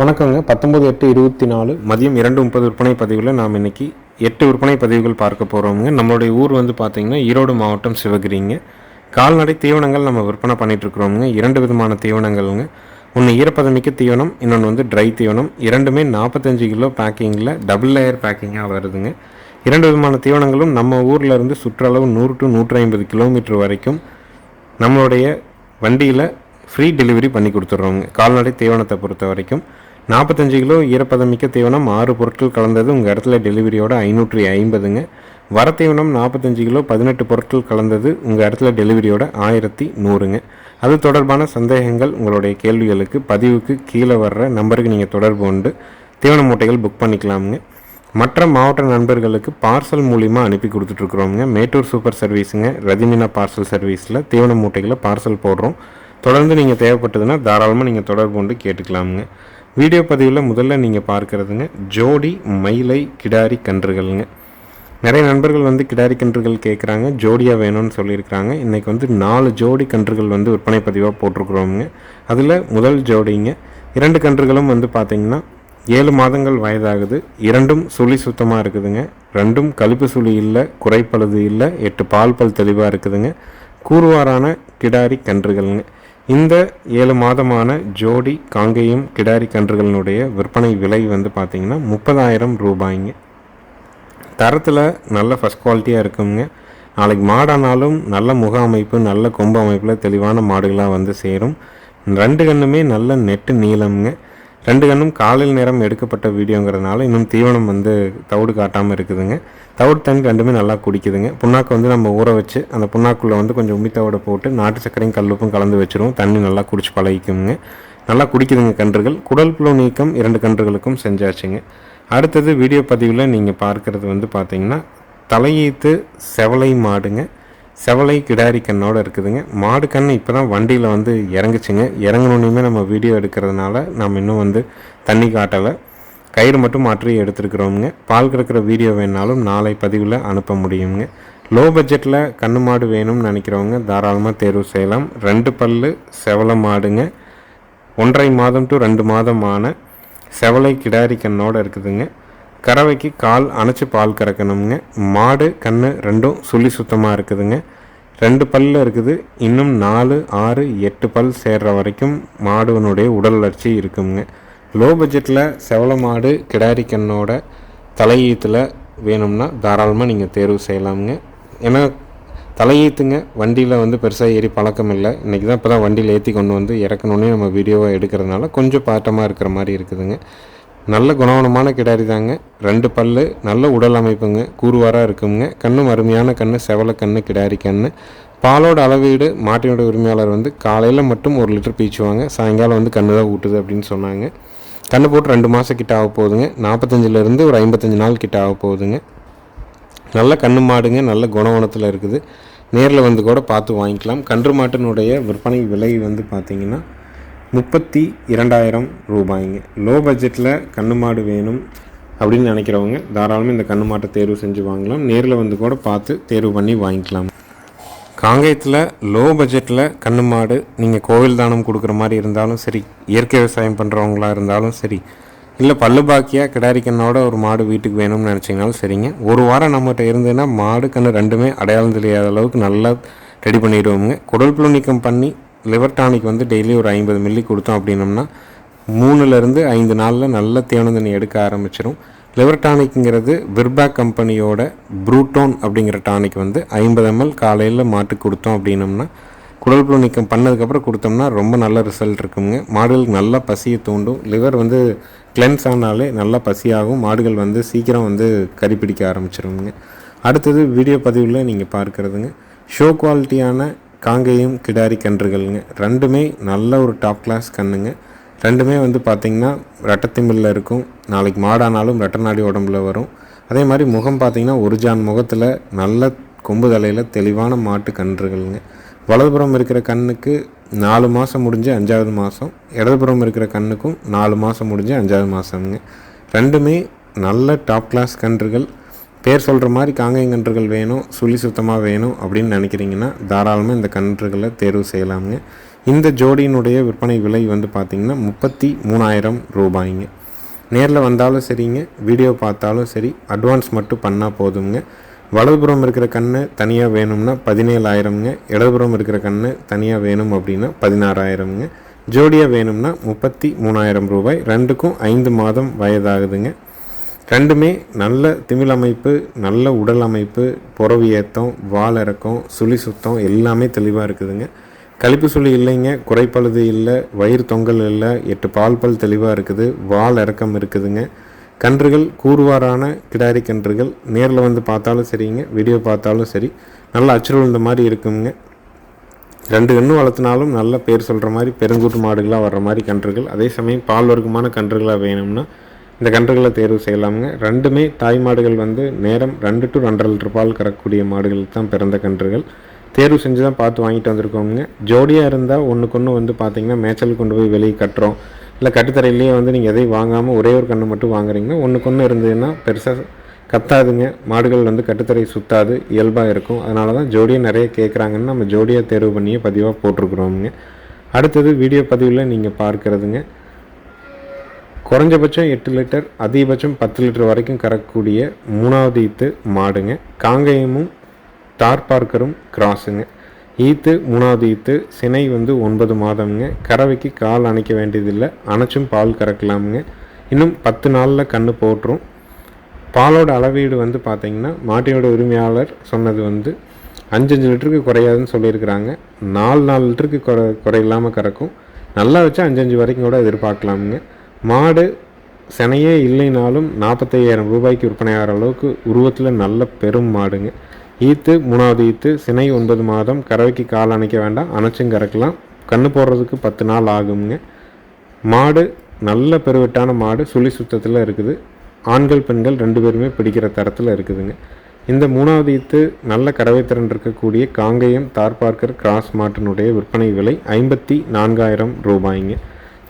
வணக்கங்க. பத்தொம்பது எட்டு இருபத்தி நாலு. மதியம் இரண்டு முப்பது விற்பனை பதிவில் நாம் இன்னைக்கு எட்டு விற்பனை பதிவுகள் பார்க்க போகிறோமுங்க நம்மளுடைய ஊர் வந்து பார்த்திங்கன்னா ஈரோடு மாவட்டம் சிவகிரிங்க. கால்நடை தீவனங்கள் நம்ம விற்பனை பண்ணிகிட்ருக்குறோமுங்க இரண்டு விதமான தீவனங்கள்ங்க. ஒன்று ஈரப்பதமிக்க தீவனம் இன்னொன்று வந்து ட்ரை தீவனம். இரண்டுமே நாற்பத்தஞ்சு கிலோ பேக்கிங்கில் டபுள் லேயர் பேக்கிங்காக வருதுங்க. இரண்டு விதமான தீவனங்களும் நம்ம ஊரில் இருந்து சுற்றளவு நூறு டு நூற்றி ஐம்பது கிலோமீட்டர் வரைக்கும் நம்மளுடைய வண்டியில் ஃப்ரீ டெலிவரி பண்ணி கொடுத்துட்றோங்க கால்நடை தீவனத்தை பொறுத்த வரைக்கும் நாற்பத்தஞ்சு கிலோ ஈரப்பதமிக்க தீவனம் ஆறு பொருட்கள் கலந்தது. உங்கள் இடத்துல டெலிவரியோட ஐநூற்றி ஐம்பதுங்க. வர தீவனம் நாற்பத்தஞ்சு கிலோ பதினெட்டு பொருட்கள் கலந்தது. உங்கள் இடத்துல டெலிவரியோட ஆயிரத்தி நூறுங்க. அது தொடர்பான சந்தேகங்கள் உங்களுடைய கேள்விகளுக்கு பதிவுக்கு கீழே வர்ற நம்பருக்கு நீங்கள் தொடர்பு கொண்டு தீவன மூட்டைகள் புக் பண்ணிக்கலாமுங்க. மற்ற மாவட்ட நண்பர்களுக்கு பார்சல் மூலிமா அனுப்பி கொடுத்துட்ருக்குறோங்க மேட்டூர் சூப்பர் சர்வீஸுங்க ரதிமினா பார்சல் சர்வீஸில் தீவன மூட்டைகளை பார்சல் போடுறோம். தொடர்ந்து நீங்கள் தேவைப்பட்டதுன்னா தாராளமாக நீங்கள் தொடர்பு கொண்டு கேட்டுக்கலாமுங்க. வீடியோ பதிவில் முதல்ல நீங்கள் பார்க்குறதுங்க ஜோடி மயிலை கிடாரி கன்றுகள்ங்க. நிறைய நண்பர்கள் வந்து கிடாரி கன்றுகள் கேட்குறாங்க ஜோடியாக வேணும்னு சொல்லியிருக்கிறாங்க. இன்றைக்கி வந்து நாலு ஜோடி கன்றுகள் வந்து விற்பனை பதிவாக போட்டிருக்கிறோமுங்க. அதில் முதல் ஜோடிங்க இரண்டு கன்றுகளும் வந்து பார்த்திங்கன்னா ஏழு மாதங்கள் வயதாகுது. இரண்டும் சுழி சுத்தமாக இருக்குதுங்க. ரெண்டும் கழிப்பு சுழி இல்லை குறைப்பழுது இல்லை எட்டு பால் பல் தெளிவாக இருக்குதுங்க. கூறுவாரான கிடாரி கன்றுகள்ங்க. இந்த ஏழு மாதமான ஜோடி காங்கேயம் கிடாரி கன்றுகளினுடைய விற்பனை விலை வந்து பார்த்திங்கன்னா முப்பதாயிரம் ரூபாய்ங்க. தரத்தில் நல்ல ஃபஸ்ட் குவாலிட்டியாக இருக்குங்க. நாளைக்கு மாடானாலும் நல்ல முக அமைப்பு நல்ல கொம்பு அமைப்பில் தெளிவான மாடுகளாக வந்து சேரும். ரெண்டு கண்ணுமே நல்ல நெட்டு நீளம்ங்க. ரெண்டு கண்ணும் காலையில் நேரம் எடுக்கப்பட்ட வீடியோங்கிறதுனால இன்னும் தீவனம் வந்து தவிடு காட்டாமல் இருக்குதுங்க. தவிடு தண்ணி ரெண்டுமே நல்லா குடிக்குதுங்க. புண்ணாக்கு வந்து நம்ம ஊற வச்சு அந்த புண்ணாக்குள்ளே வந்து கொஞ்சம் உமி தவிட போட்டு நாட்டு சர்க்கரையும் கல்லுப்பும் கலந்து வச்சிருவோம். தண்ணி நல்லா குடிச்சு பழகிக்குங்க. நல்லா குடிக்குதுங்க கன்றுகள். குடல் புழு நீக்கம் இரண்டு கன்றுகளுக்கும் செஞ்சாச்சுங்க. அடுத்தது வீடியோ பதிவில் நீங்கள் பார்க்குறது வந்து பார்த்திங்கன்னா தலையீத்து செவலை மாடுங்க. செவலை கிடாரி கண்ணோடு இருக்குதுங்க. மாடு கண் இப்போ தான் வண்டியில் வந்து இறங்குச்சுங்க. இறங்கினோன்னையுமே நம்ம வீடியோ எடுக்கிறதுனால நம்ம இன்னும் வந்து தண்ணி காட்டலை. கயிறு மட்டும் மாற்றி எடுத்துருக்குறோமுங்க. பால் கறக்கிற வீடியோ வேணாலும் நாளை பதிவில் அனுப்ப முடியுங்க. லோ பட்ஜெட்டில் கண்ணு மாடு வேணும்னு நினைக்கிறவங்க தாராளமாக தேர்வு செய்யலாம். ரெண்டு பல்லு செவலை மாடுங்க. ஒன்றரை மாதம் டு ரெண்டு மாதமான செவலை கிடாரி கண்ணோடு இருக்குதுங்க. கறவைக்கு கால் அணைச்சி பால் கறக்கணுங்க மாடு கன்று ரெண்டும் சுழி சுத்தமாக இருக்குதுங்க. ரெண்டு பல்லில் இருக்குது. இன்னும் நாலு ஆறு எட்டு பல் சேர்ற வரைக்கும் மாடுவனுடைய உடல் வளர்ச்சி இருக்குங்க. லோ பட்ஜெட்டில் செவல மாடு கிடாரி கண்ணோட தலையீத்தில் வேணும்னா தாராளமாக நீங்கள் தேர்வு செய்யலாமுங்க. ஏன்னா தலையீத்துங்க வண்டியில் வந்து பெருசாக ஏறி பழக்கம் இல்லை. இன்றைக்கி தான் இப்போ தான் வண்டியில் ஏற்றி கொண்டு வந்து இறக்கணுன்னே நம்ம வீடியோவை எடுக்கிறதுனால கொஞ்சம் பாட்டமாக இருக்கிற மாதிரி இருக்குதுங்க. நல்ல குணவனமான கிடாரி தாங்க. ரெண்டு பல்லு நல்ல உடல் அமைப்புங்க. கூறுவாராக இருக்குங்க. கண்ணும் அருமையான கண் செவல கண் கிடாரி கண் பாலோட அளவீடு மாட்டினோட உரிமையாளர் வந்து காலையில் மட்டும் ஒரு லிட்டர் பீச்சுவாங்க சாயங்காலம் வந்து கண்ணு தான் ஊட்டுது அப்படின்னு சொன்னாங்க. கண்ணு போட்டு ரெண்டு மாதம் கிட்ட ஆக போகுதுங்க. நாற்பத்தஞ்சிலேருந்து ஒரு ஐம்பத்தஞ்சு நாள் கிட்ட ஆக போகுதுங்க. நல்ல கண்ணு மாடுங்க நல்ல குணவனத்தில் இருக்குது. நேரில் வந்து கூட பார்த்து வாங்கிக்கலாம். கன்று மாட்டினுடைய விற்பனை விலை வந்து பார்த்திங்கன்னா முப்பத்தி இரண்டாயிரம் ரூபாய்ங்க. லோ பட்ஜெட்டில் கண்ணு மாடு வேணும் அப்படின்னு நினைக்கிறவங்க தாராளமாக இந்த கண்ணு மாட்டை தேர்வு செஞ்சு வாங்கலாம். நேரில் வந்து கூட பார்த்து தேர்வு பண்ணி வாங்கிக்கலாம். காங்கேயத்தில் லோ பட்ஜெட்டில் கண்ணு மாடு நீங்கள் கோவில் தானம் கொடுக்குற மாதிரி இருந்தாலும் சரி இயற்கை விவசாயம் பண்ணுறவங்களா இருந்தாலும் சரி இல்லை பல்லு பாக்கியாக கிடாரிக்கண்ணோட ஒரு மாடு வீட்டுக்கு வேணும்னு நினச்சிங்கனாலும் சரிங்க. ஒரு வாரம் நம்மகிட்ட இருந்ததுன்னா மாடு கண்ணு ரெண்டுமே அடையாளம் தெரியாத அளவுக்கு நல்லா ரெடி பண்ணிடுவோங்க குடல் புழு நீக்கம் பண்ணி லிவர் டானிக் வந்து டெய்லி ஒரு ஐம்பது மில்லி கொடுத்தோம் அப்படின்னம்னா மூணுலேருந்து ஐந்து நாளில் நல்ல தேவன தண்ணி எடுக்க ஆரம்பிச்சிடும் லிவர் டானிக்ங்கிறது விர்பேக் கம்பெனியோட ப்ரூட்டோன் அப்படிங்கிற டானிக் வந்து ஐம்பது எம்எல் காலையில் மாட்டுக்கு கொடுத்தோம் அப்படின்னம்னா குடல் புழு நீக்கம் பண்ணதுக்கப்புறம் கொடுத்தோம்னா ரொம்ப நல்ல ரிசல்ட் இருக்குங்க. மாடுகளுக்கு நல்லா பசியை தூண்டும். லிவர் வந்து கிளென்ஸ் ஆனாலே நல்லா பசியாகும். மாடுகள் வந்து சீக்கிரம் வந்து கறி பிடிக்க ஆரம்பிச்சிருங்க. அடுத்தது வீடியோ பதிவில் நீங்கள் பார்க்குறதுங்க. ஷோ குவாலிட்டியான காங்கேயம் கிடாரி கன்றுகள்ங்க. ரெண்டுமே நல்ல ஒரு டாப் கிளாஸ் கண்ணுங்க ரெண்டுமே வந்து பார்த்திங்கன்னா ரெட்டத்திமில்ல இருக்கும். நாளைக்கு மாடானாலும் ரெட்டநாடி உடம்புல வரும். அதே மாதிரி முகம் பார்த்திங்கன்னா ஒரு ஜான் முகத்தில் நல்ல கொம்பு தலையில் தெளிவான மாட்டு கன்றுகள்ங்க. வலதுபுறம் இருக்கிற கண்ணுக்கு நாலு மாதம் முடிஞ்சு அஞ்சாவது மாதம் இடதுபுறம் இருக்கிற கண்ணுக்கும் நாலு மாதம் முடிஞ்சு அஞ்சாவது மாதம்ங்க ரெண்டுமே நல்ல டாப் கிளாஸ் கன்றுகள். பேர் சொல்கிற மாதிரி காங்கையங்கன்றுகள் வேணும் சுழி சுத்தமாக வேணும் அப்படின்னு நினைக்கிறீங்கன்னா தாராளமாக இந்த கன்றுகளை தேர்வு செய்யலாமுங்க. இந்த ஜோடியினுடைய விற்பனை விலை வந்து பார்த்திங்கன்னா முப்பத்தி மூணாயிரம் ரூபாய்ங்க. நேரில் வந்தாலும் சரிங்க வீடியோ பார்த்தாலும் சரி அட்வான்ஸ் மட்டும் பண்ணால் போதுங்க வலதுபுறம் இருக்கிற கண்ணு தனியாக வேணும்னா பதினேழாயிரம்ங்க. இடதுபுறம் இருக்கிற கண்ணு தனியாக வேணும் அப்படின்னா பதினாறாயிரம்ங்க. ஜோடியாக வேணும்னா முப்பத்தி மூணாயிரம் ரூபாய். ரெண்டுக்கும் ஐந்து மாதம் வயதாகுதுங்க. ரெண்டுமே நல்ல திமிழ் அமைப்பு நல்ல உடல் அமைப்பு புறவு ஏத்தம் வால் இறக்கம் சுழி சுத்தம் எல்லாமே தெளிவாக இருக்குதுங்க. கழிப்பு சுழி இல்லைங்க குறைப்பழுது இல்லை வயிறு தொங்கல் இல்லை எட்டு பால் பல் தெளிவாக இருக்குது வால் இறக்கம் இருக்குதுங்க. கன்றுகள் கூறுவாரான கிடாரி கன்றுகள் நேரில் வந்து பார்த்தாலும் சரிங்க வீடியோ பார்த்தாலும் சரி நல்லா அச்சுறு இந்த மாதிரி இருக்குங்க. ரெண்டு கன்று வளர்த்தினாலும் நல்ல பேர் சொல்கிற மாதிரி பெருங்கூட்டு மாடுகளாக வர்ற மாதிரி கன்றுகள் அதே சமயம் பால் வர்க்கமான கன்றுகளாக வேணும்னா இந்த கன்றுகளை தேர்வு செய்யலாமுங்க. ரெண்டுமே தாய் மாடுகள் வந்து நேரம் ரெண்டு டு ரெண்டரை லிட்டர் பால் கறக்கக்கூடிய மாடுகள் தான் பிறந்த கன்றுகள். தேர்வு செஞ்சு தான் பார்த்து வாங்கிட்டு வந்திருக்கோங்க ஜோடியாக இருந்தால் ஒன்றுக்கு ஒன்று வந்து பார்த்தீங்கன்னா மேய்ச்சல் கொண்டு போய் வெளியே கட்டுறோம். இல்லை கட்டுத்தரையிலேயே வந்து நீங்கள் எதையும் வாங்காமல் ஒரே ஒரு கன்று மட்டும் வாங்குறீங்கன்னா ஒன்றுக்கு ஒன்று இருந்ததுன்னா பெருசாக கத்தாதுங்க. மாடுகள் வந்து கட்டுத்தரை சுத்தாது இயல்பாக இருக்கும். அதனால தான் ஜோடியாக நிறைய கேட்குறாங்கன்னு நம்ம ஜோடியாக தேர்வு பண்ணியே பதிவாக போட்டிருக்குறோமுங்க. அடுத்தது வீடியோ பதிவில் நீங்கள் பார்க்குறதுங்க. குறைஞ்சபட்சம் எட்டு லிட்டர் அதிகபட்சம் பத்து லிட்டர் வரைக்கும் கறக்கக்கூடிய மூணாவது ஈத்து மாடுங்க. காங்கேயமும் தார் பார்க்கரும் கிராஸுங்க. ஈத்து மூணாவது ஈத்து சினை வந்து ஒன்பது மாதம்ங்க. கறவைக்கு கால் அணைக்க வேண்டியதில்லை அணைச்சும் பால் கறக்கலாமுங்க. இன்னும் பத்து நாளில் கன்று போட்டுரும். பாலோட அளவீடு வந்து பார்த்திங்கன்னா மாட்டினோட உரிமையாளர் சொன்னது வந்து அஞ்சஞ்சு லிட்டருக்கு குறையாதுன்னு சொல்லியிருக்கிறாங்க. நாலு நாலு லிட்டருக்கு குறை குறையில்லாமல் கறக்கும். நல்லா வச்சா அஞ்சஞ்சு வரைக்கும் கூட எதிர்பார்க்கலாமுங்க. மாடு சினையே இல்லைனாலும் நாற்பத்தையாயிரம் ரூபாய்க்கு விற்பனை ஆகிற அளவுக்கு உருவத்தில் நல்ல பெரும் மாடுங்க. ஈத்து மூணாவது ஈத்து சினை ஒன்பது மாதம் கறவைக்கு கால் அணைக்க வேண்டாம் அணைச்சும் கறக்கலாம். கண்ணு போடுறதுக்கு பத்து நாள் ஆகுங்க மாடு நல்ல பெருவெட்டான மாடு சுழி சுத்தத்தில் இருக்குது. ஆண்கள் பெண்கள் ரெண்டு பேருமே பிடிக்கிற தரத்தில் இருக்குதுங்க. இந்த மூணாவது ஈத்து நல்ல கறவைத்திறன் இருக்கக்கூடிய காங்கேயம் தார்பார்க்கர் கிராஸ் மாட்டினுடைய விற்பனை விலை ஐம்பத்தி நான்காயிரம் ரூபாய்ங்க.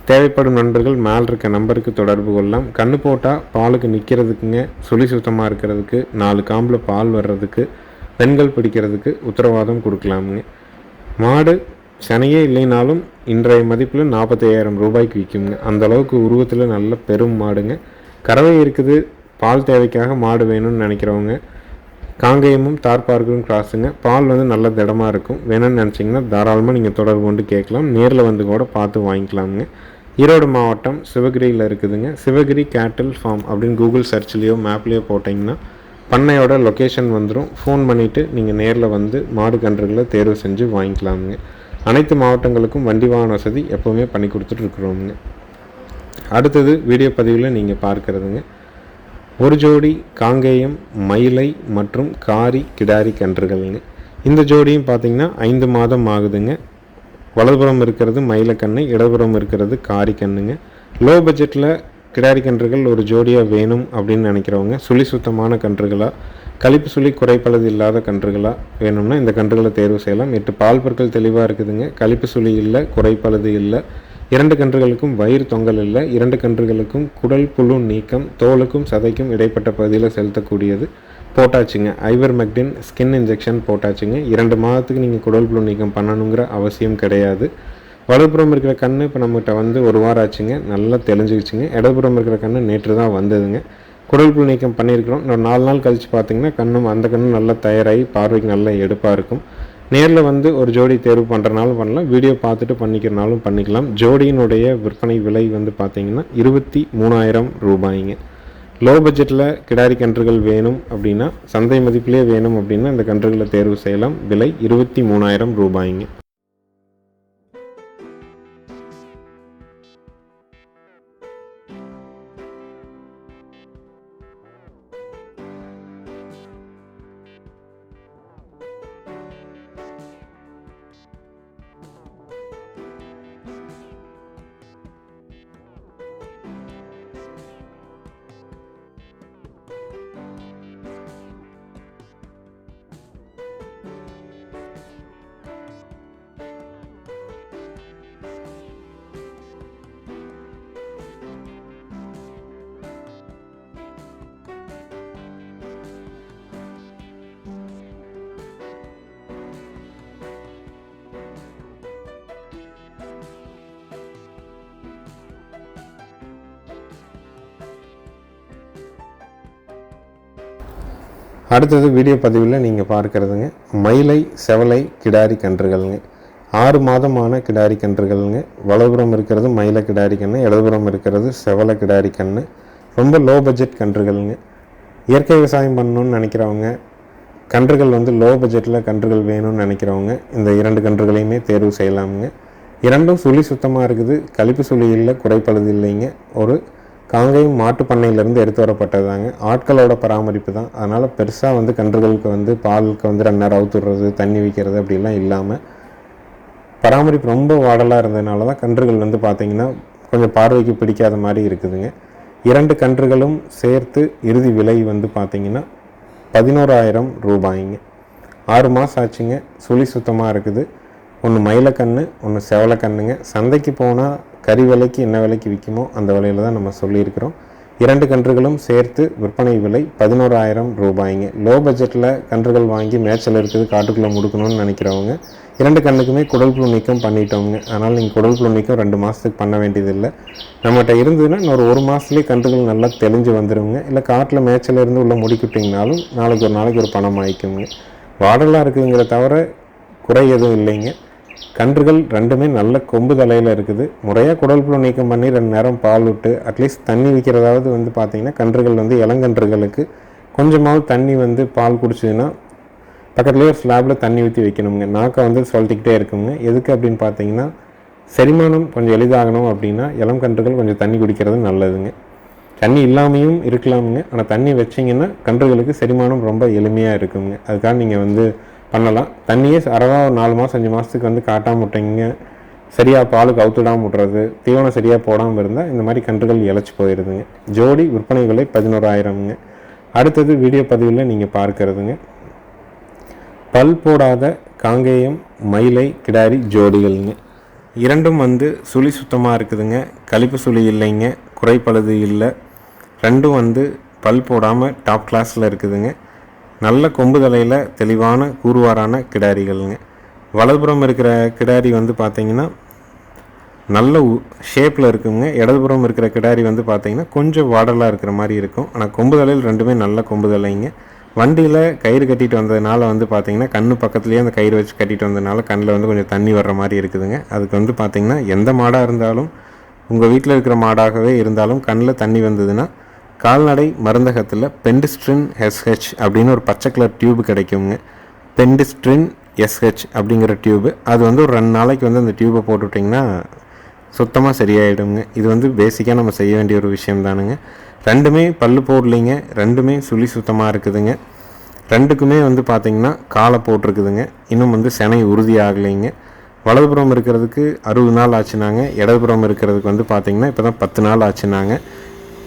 தேவைப்படும் நண்பர்கள் மேல் இருக்க நம்பருக்கு தொடர்பு கொள்ளலாம். கண்ணு போட்டால் பாலுக்கு நிற்கிறதுக்குங்க சுழி சுத்தமாக இருக்கிறதுக்கு நாலு காம்பில் பால் வர்றதுக்கு பெண்கள் பிடிக்கிறதுக்கு உத்தரவாதம் கொடுக்கலாமுங்க. மாடு சனையே இல்லைனாலும் இன்றைய மதிப்பில் நாற்பத்தையாயிரம் ரூபாய்க்கு விற்குங்க அந்த அளவுக்கு உருவத்தில் நல்ல பெரும் மாடுங்க. கறவை இருக்குது. பால் தேவைக்காக மாடு வேணும்னு நினைக்கிறவங்க காங்கேயமும் தார்பார்க்கும் கிராஸுங்க பால் வந்து நல்ல திடமாக இருக்கும். வேணும்னு நினச்சிங்கன்னா தாராளமாக நீங்கள் தொடர்பு கொண்டு கேட்கலாம். நேரில் வந்து கூட பார்த்து வாங்கிக்கலாமுங்க. ஈரோடு மாவட்டம் சிவகிரியில் இருக்குதுங்க. சிவகிரி கேட்டில் ஃபார்ம் அப்படின்னு கூகுள் சர்ச்லேயோ மேப்லேயோ போட்டிங்கன்னா பண்ணையோட லொக்கேஷன் வந்துடும் ஃபோன் பண்ணிவிட்டு நீங்கள் நேரில் வந்து மாடு கன்றுகளை தேர்வு செஞ்சு வாங்கிக்கலாமுங்க. அனைத்து மாவட்டங்களுக்கும் வண்டி வாகன வசதி எப்போவுமே பண்ணி கொடுத்துட்ருக்குறோமுங்க அடுத்தது வீடியோ பதிவில் நீங்கள் பார்க்குறதுங்க. ஒரு ஜோடி காங்கேயம் மயிலை மற்றும் காரி கிடாரி கன்றுகள்ங்க. இந்த ஜோடியும் பார்த்தீங்கன்னா ஐந்து மாதம் ஆகுதுங்க. வலதுபுறம் இருக்கிறது மயிலக்கண்ணு இடதுபுறம் இருக்கிறது காரிக்கண்ணுங்க. லோ பட்ஜெட்டில் கிடாரி கன்றுகள் ஒரு ஜோடியாக வேணும் அப்படின்னு நினைக்கிறவங்க சுழி சுத்தமான கன்றுகளாக கழிப்பு சுழி குறைப்பளது இல்லாத கன்றுகளாக வேணும்னா இந்த கன்றுகளை தேர்வு செய்யலாம். எட்டு பால் பொருட்கள் தெளிவாக இருக்குதுங்க. கழிப்பு சுழி இல்லை குறைப்பளது இல்லை. இரண்டு கன்றுகளுக்கும் வயிறு தொங்கல் இல்லை. இரண்டு கன்றுகளுக்கும் குடல் புழு நீக்கம் தோலுக்கும் சதைக்கும் இடைப்பட்ட பகுதியில் செலுத்தக்கூடியது. போட்டாச்சுங்க. ஐவர் மெக்டின் ஸ்கின் இன்ஜெக்ஷன் போட்டாச்சுங்க. இரண்டு மாதத்துக்கு நீங்கள் குடல் புழு நீக்கம் பண்ணணுங்கிற அவசியம் கிடையாது. வலதுபுறம் இருக்கிற கண் இப்போ நம்மகிட்ட வந்து ஒரு வாரம் ஆச்சுங்க. நல்லா தெளிஞ்சிக்கிச்சுங்க. இடதுபுறம் இருக்கிற கண் நேற்று தான் வந்ததுங்க. குடல் புழு நீக்கம் பண்ணியிருக்கிறோம். இன்னொரு நாலு நாள் கழித்து பார்த்தீங்கன்னா கண்ணும் அந்த கண்ணும் நல்லா தயாராகி பார்வைக்கு நல்லா எடுப்பாக இருக்கும். நேரில் வந்து ஒரு ஜோடி தேர்வு பண்ணுறனாலும் பண்ணலாம். வீடியோ பார்த்துட்டு பண்ணிக்கிறனாலும் பண்ணிக்கலாம். ஜோடியினுடைய விற்பனை விலை வந்து பார்த்தீங்கன்னா இருபத்தி மூணாயிரம் ரூபாய்ங்க. லோ பட்ஜெட்டில் கிடாரி கன்றுகள் வேணும் அப்படின்னா சந்தை மதிப்பிலே வேணும் அப்படின்னா இந்த கன்றுகளை தேர்வு செய்யலாம். விலை இருபத்தி மூணாயிரம் ரூபாய்ங்க. அடுத்தது வீடியோ பதிவில் நீங்கள் பார்க்குறதுங்க மயிலை செவலை கிடாரி கன்றுகள்ங்க. ஆறு மாதமான கிடாரி கன்றுகள்ங்க. வலதுபுறம் இருக்கிறது மயிலை கிடாரி கன்று இடதுபுறம் இருக்கிறது செவலை கிடாரி கன்று ரொம்ப லோ பட்ஜெட் கன்றுகள்ங்க. இயற்கை விவசாயம் பண்ணணும்னு நினைக்கிறவங்க கன்றுகள் வந்து லோ பட்ஜெட்டில் கன்றுகள் வேணும்னு நினைக்கிறவங்க இந்த இரண்டு கன்றுகளையுமே தேர்வு செய்யலாமுங்க. இரண்டும் சுழி சுத்தமாக இருக்குது. கழிப்பு சுழி இல்லை குறைப்பழுது இல்லைங்க. ஒரு காங்கையும் மாட்டு பண்ணையிலேருந்து எடுத்து வரப்பட்டதாங்க ஆட்களோட பராமரிப்பு தான். அதனால் பெருசாக வந்து கன்றுகளுக்கு வந்து பாலுக்கு வந்து ரெண்டு நேரம் அவுத்துடுறது தண்ணி வைக்கிறது அப்படிலாம் இல்லாமல் பராமரிப்பு ரொம்ப வாடலாக இருந்ததுனால தான் கன்றுகள் வந்து பார்த்திங்கன்னா கொஞ்சம் பார்வைக்கு பிடிக்காத மாதிரி இருக்குதுங்க. இரண்டு கன்றுகளும் சேர்த்து இறுதி விலை வந்து பார்த்திங்கன்னா பதினோராயிரம் ரூபாய்ங்க. ஆறு மாதம் ஆச்சுங்க. சுழி சுத்தமாக இருக்குது. ஒன்று மயிலக்கன்று ஒன்று செவலக்கண்ணுங்க. சந்தைக்கு போனால் கறி விலைக்கு என்ன விலைக்கு விற்குமோ அந்த விலையில் தான் நம்ம சொல்லியிருக்கிறோம். இரண்டு கன்றுகளும் சேர்த்து விற்பனை விலை பதினோராயிரம் ரூபாய்ங்க. லோ பட்ஜெட்டில் கன்றுகள் வாங்கி மேய்ச்சல் இருக்குது காட்டுக்குள்ளே முடுக்கணும்னு நினைக்கிறவங்க. இரண்டு கண்ணுக்குமே குடல் புழு நீக்கம் பண்ணிட்டோங்க அதனால் நீங்கள் குடல் புழு நீக்கம் ரெண்டு மாதத்துக்கு பண்ண வேண்டியதில்லை. நம்மகிட்ட இருந்ததுன்னா இன்னொரு ஒரு மாதத்துலேயே கன்றுகள் நல்லா தெளிஞ்சு வந்துடுங்க இல்லை காட்டில் மேய்ச்சல் இருந்து உள்ளே முடிக்கிட்டிங்கனாலும் நாளைக்கு ஒரு நாளைக்கு ஒரு பணம் ஆயிக்குங்க. வாடலாக இருக்குதுங்கிற தவிர குறை எதுவும் இல்லைங்க. கன்றுகள் ரெண்டுமே நல்ல கொம்பு தலையில் இருக்குது. முறையாக குடல் புழு நீக்கம் பண்ணி ரெண்டு நேரம் பால் விட்டு அட்லீஸ்ட் தண்ணி விற்கிறதாவது வந்து பார்த்திங்கன்னா கன்றுகள் வந்து இளங்கன்றுகளுக்கு கொஞ்சமாவது தண்ணி வந்து பால் குடிச்சதுன்னா பக்கத்துலேயே ஸ்லாபில் தண்ணி ஊற்றி வைக்கணுங்க. நாக்கை வந்து சொல்லிக்கிட்டே இருக்குங்க. எதுக்கு அப்படின்னு பார்த்தீங்கன்னா செரிமானம் கொஞ்சம் எளிதாகணும் அப்படின்னா இளம் கன்றுகள் கொஞ்சம் தண்ணி குடிக்கிறது நல்லதுங்க. தண்ணி இல்லாமையும் இருக்கலாமுங்க. ஆனால் தண்ணி வச்சிங்கன்னா கன்றுகளுக்கு செரிமானம் ரொம்ப எளிமையாக இருக்குங்க. அதுக்காக நீங்கள் வந்து பண்ணலாம். தண்ணியே அறவாக ஒரு நாலு மாதம் அஞ்சு மாதத்துக்கு வந்து காட்டாமல் விட்டீங்க. சரியாக பாலுக்கு அவுத்துடாமல் விட்றது தீவனம் சரியாக போடாமல் இருந்தால் இந்த மாதிரி கன்றுகள் இழைச்சி போயிடுதுங்க ஜோடி விற்பனை விலை பதினோராயிரம்ங்க. அடுத்தது வீடியோ பதிவில் நீங்கள் பார்க்கறதுங்க. பல் போடாத காங்கேயம் மயிலை கிடாரி ஜோடிகள்ங்க. இரண்டும் வந்து சுழி சுத்தமாக இருக்குதுங்க. கழிப்பு சுழி இல்லைங்க. குறைப்பழுது இல்லை. ரெண்டும் வந்து பல் போடாமல் டாப் கிளாஸில் இருக்குதுங்க. நல்ல கொம்பு தலையில் தெளிவான கூறுவாரான கிடாரிகள்ங்க. வலதுபுறம் இருக்கிற கிடாரி வந்து பார்த்திங்கன்னா நல்ல ஷேப்பில் இருக்குங்க. இடதுபுறம் இருக்கிற கிடாரி வந்து பார்த்திங்கன்னா கொஞ்சம் வாடலாக இருக்கிற மாதிரி இருக்கும். ஆனால் கொம்பு தலையில் ரெண்டுமே நல்ல கொம்பு தலைங்க. வண்டியில் கயிறு கட்டிட்டு வந்ததுனால வந்து பார்த்திங்கன்னா கண்ணு பக்கத்துலேயே அந்த கயிறு வச்சு கட்டிட்டு வந்ததுனால கண்ணில் வந்து கொஞ்சம் தண்ணி வர்ற மாதிரி இருக்குதுங்க. அதுக்கு வந்து பார்த்திங்கன்னா எந்த மாடாக இருந்தாலும் உங்கள் வீட்டில் இருக்கிற மாடாகவே இருந்தாலும் கண்ணில் தண்ணி வந்ததுன்னா கால்நடை மருந்தகத்தில் பெண்டிஸ்ட்ரின் எஸ்ஹெச் அப்படின்னு ஒரு பச்சை கலர் டியூப் கிடைக்குங்க. பெண்டிஸ்ட்ரின் எஸ்ஹெச் அப்படிங்கிற டியூபு அது வந்து ஒரு ரெண்டு நாளைக்கு வந்து அந்த டியூப்பை போட்டுவிட்டிங்கன்னா சுத்தமாக சரியாயிடுங்க. இது வந்து பேசிக்காக நம்ம செய்ய வேண்டிய ஒரு விஷயம் தானுங்க ரெண்டுமே பல்லு போடலைங்க. ரெண்டுமே சுழி சுத்தமாக இருக்குதுங்க. ரெண்டுக்குமே வந்து பார்த்திங்கன்னா காலை போட்டிருக்குதுங்க. இன்னும் வந்து செனை உறுதி ஆகலைங்க. வலதுபுறம் இருக்கிறதுக்கு அறுபது நாள் ஆச்சுனாங்க. இடதுபுறம் இருக்கிறதுக்கு வந்து பார்த்திங்கன்னா இப்போ தான் பத்து நாள் ஆச்சுனாங்க.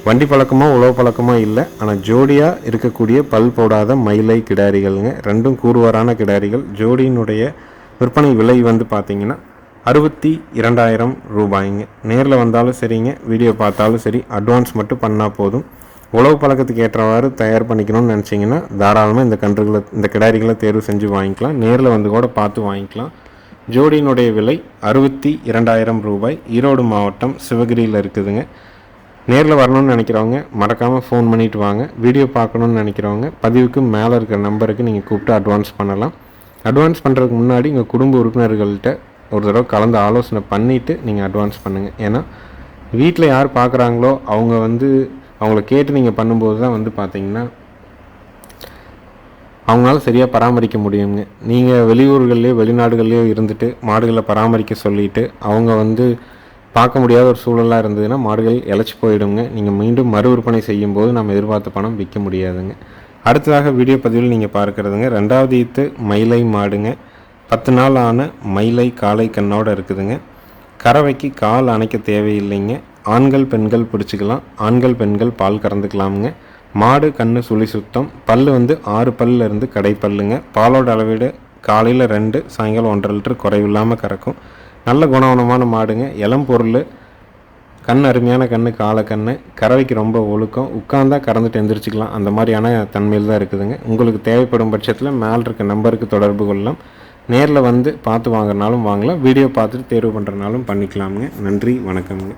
வண்டி பழக்கமோ உழவு பழக்கமோ இல்லை. ஆனால் ஜோடியாக இருக்கக்கூடிய பல் போடாத மயிலை கிடாரிகள்ங்க ரெண்டும் கூறுவாரான கிடாரிகள் ஜோடியினுடைய விற்பனை விலை வந்து பார்த்திங்கன்னா அறுபத்தி இரண்டாயிரம் ரூபாய்ங்க. நேரில் வந்தாலும் சரிங்க வீடியோ பார்த்தாலும் சரி அட்வான்ஸ் மட்டும் பண்ணால் போதும். உழவு பழக்கத்துக்கு ஏற்றவாறு தயார் பண்ணிக்கணும்னு நினச்சிங்கன்னா தாராளமாக இந்த கன்றுகளை இந்த கிடாரிகளை தேர்வு செஞ்சு வாங்கிக்கலாம். நேரில் வந்து கூட பார்த்து வாங்கிக்கலாம். ஜோடியினுடைய விலை அறுபத்தி இரண்டாயிரம் ரூபாய். ஈரோடு மாவட்டம் சிவகிரியில் இருக்குதுங்க. நேரில் வரணும்னு நினைக்கிறவங்க மறக்காமல் ஃபோன் பண்ணிவிட்டு வாங்க. வீடியோ பார்க்கணுன்னு நினைக்கிறவங்க பதிவுக்கு மேலே இருக்கிற நம்பருக்கு நீங்கள் கூப்பிட்டு அட்வான்ஸ் பண்ணலாம். அட்வான்ஸ் பண்ணுறதுக்கு முன்னாடி உங்கள் குடும்ப உறுப்பினர்கள்ட்ட ஒரு தடவை கலந்து ஆலோசனை பண்ணிவிட்டு நீங்கள் அட்வான்ஸ் பண்ணுங்கள் ஏன்னா வீட்டில் யார் பார்க்குறாங்களோ அவங்க வந்து அவங்கள கேட்டு நீங்கள் பண்ணும்போது தான் வந்து பார்த்தீங்கன்னா அவங்களால சரியாக பராமரிக்க முடியுங்க. நீங்கள் வெளியூர்கள்லேயோ வெளிநாடுகள்லேயோ இருந்துட்டு மாடுகளை பராமரிக்க சொல்லிவிட்டு அவங்க வந்து பார்க்க முடியாத ஒரு சூழலாக இருந்ததுன்னா மாடுகள் இழைச்சி போயிடுங்க. நீங்கள் மீண்டும் மறு விற்பனை செய்யும் போது நம்ம எதிர்பார்த்த பணம் விற்க முடியாதுங்க. அடுத்ததாக வீடியோ பதிவில் நீங்கள் பார்க்குறதுங்க. ரெண்டாவது ஈத்து மயிலை மாடுங்க. பத்து நாள் ஆன மயிலை காலை கண்ணோடு இருக்குதுங்க. கறவைக்கு கால் அணைக்க தேவையில்லைங்க. ஆண்கள் பெண்கள் பிடிச்சிக்கலாம். ஆண்கள் பெண்கள் பால் கறந்துக்கலாமுங்க. மாடு கண்ணு சுழி சுத்தம். பல் வந்து ஆறு பல்லிருந்து கடை பல்லுங்க. பாலோட அளவீடு காலையில் ரெண்டு சாயங்காலம் ஒன்றரை லிட்டர் குறைவில்லாமல் கறக்கும். நல்ல குணவனமான மாடுங்க. இளம் பொருள். கண் அருமையான கண் கால கண்ணு. கறவைக்கு ரொம்ப ஒழுக்கம். உட்காந்தா கறந்துட்டு எந்திரிச்சிக்கலாம். அந்த மாதிரியான தன்மையில் தான் இருக்குதுங்க. உங்களுக்கு தேவைப்படும் பட்சத்தில் மேல் இருக்க நம்பருக்கு தொடர்பு கொள்ளலாம். நேரில் வந்து பார்த்து வாங்குறனாலும் வாங்கலாம். வீடியோ பார்த்துட்டு தேர்வு பண்ணுறனாலும் பண்ணிக்கலாமுங்க. நன்றி வணக்கம்ங்க.